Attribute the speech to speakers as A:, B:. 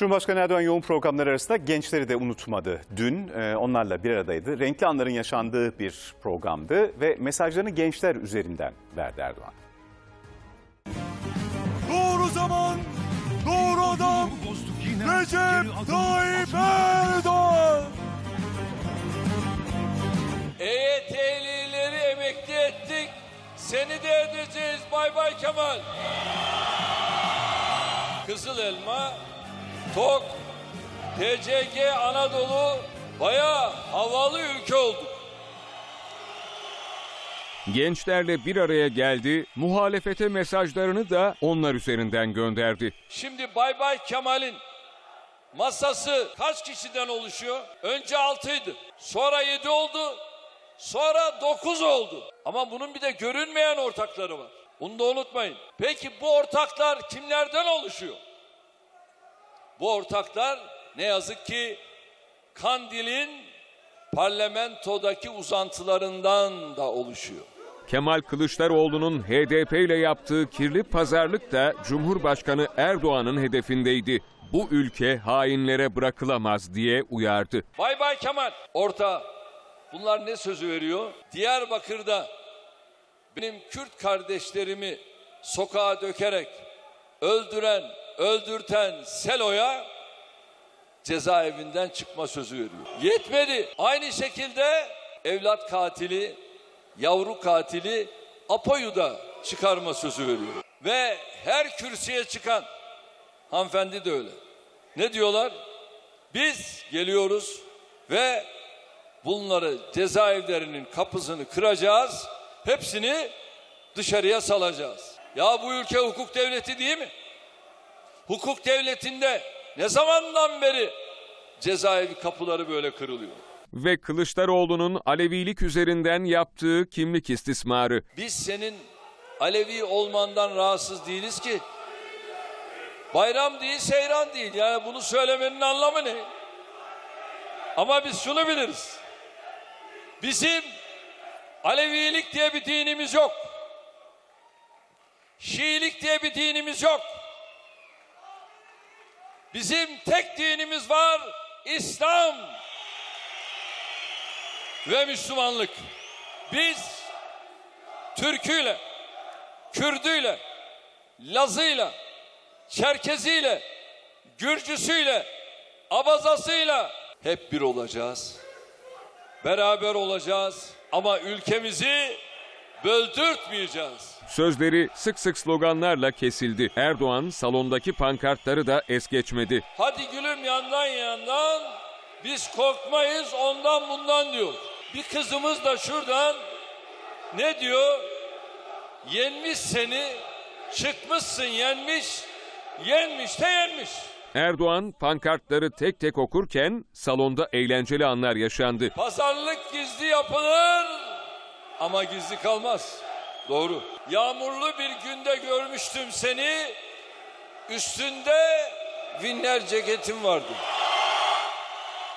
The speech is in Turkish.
A: Cumhurbaşkanı Erdoğan yoğun programlar arasında gençleri de unutmadı. Dün e, onlarla bir aradaydı. Renkli anların yaşandığı bir programdı ve mesajlarını gençler üzerinden verdi Erdoğan.
B: Doğru zaman, doğru adam. Recep Tayyip Erdoğan.
C: EYT'lileri emekli ettik. Seni de edeceğiz Bay Bay Kemal. Kızıl Elma, TOK, TCG Anadolu bayağı havalı ülke olduk.
D: Gençlerle bir araya geldi, muhalefete mesajlarını da onlar üzerinden gönderdi.
C: Şimdi Bay Bay Kemal'in masası kaç kişiden oluşuyor? Önce 6'ydı. Sonra 7 oldu. Sonra 9 oldu. Ama bunun bir de görünmeyen ortakları var. Bunu da unutmayın. Peki bu ortaklar kimlerden oluşuyor? Bu ortaklar ne yazık ki Kandil'in parlamentodaki uzantılarından da oluşuyor.
D: Kemal Kılıçdaroğlu'nun HDP ile yaptığı kirli pazarlık da Cumhurbaşkanı Erdoğan'ın hedefindeydi. Bu ülke hainlere bırakılamaz diye uyardı.
C: Bay Bay Kemal orta. Bunlar ne sözü veriyor? Diyarbakır'da benim Kürt kardeşlerimi sokağa dökerek öldüren, öldürten Selo'ya cezaevinden çıkma sözü veriyor. Yetmedi. Aynı şekilde evlat katili, yavru katili Apo'yu da çıkarma sözü veriyor. Ve her kürsüye çıkan hanımefendi de öyle. Ne diyorlar? Biz geliyoruz ve bunları cezaevlerinin kapısını kıracağız. Hepsini dışarıya salacağız. Ya bu ülke hukuk devleti değil mi? Hukuk devletinde ne zamandan beri cezaevi kapıları böyle kırılıyor?
D: Ve Kılıçdaroğlu'nun Alevilik üzerinden yaptığı kimlik istismarı.
C: Biz senin Alevi olmandan rahatsız değiliz ki. Bayram değil, seyran değil. Yani bunu söylemenin anlamı ne? Ama biz şunu biliriz. Bizim Alevilik diye bir dinimiz yok. Şiilik diye bir dinimiz yok. Bizim tek dinimiz var, İslam ve Müslümanlık. Biz Türküyle, Kürdüyle, Lazıyla, Çerkeziyle, Gürcüsüyle, Abazasıyla hep bir olacağız. Beraber olacağız ama ülkemizi böldürtmeyeceğiz.
D: Sözleri sık sık sloganlarla kesildi. Erdoğan salondaki pankartları da es geçmedi.
C: Hadi gülüm yandan yandan biz korkmayız ondan bundan diyor. Bir kızımız da şuradan ne diyor? Yenmiş seni, çıkmışsın yenmiş, yenmiş de yenmiş.
D: Erdoğan pankartları tek tek okurken salonda eğlenceli anlar yaşandı.
C: Pazarlık gizli yapılır ama gizli kalmaz. Doğru. Yağmurlu bir günde görmüştüm seni. Üstünde vinler ceketin vardı.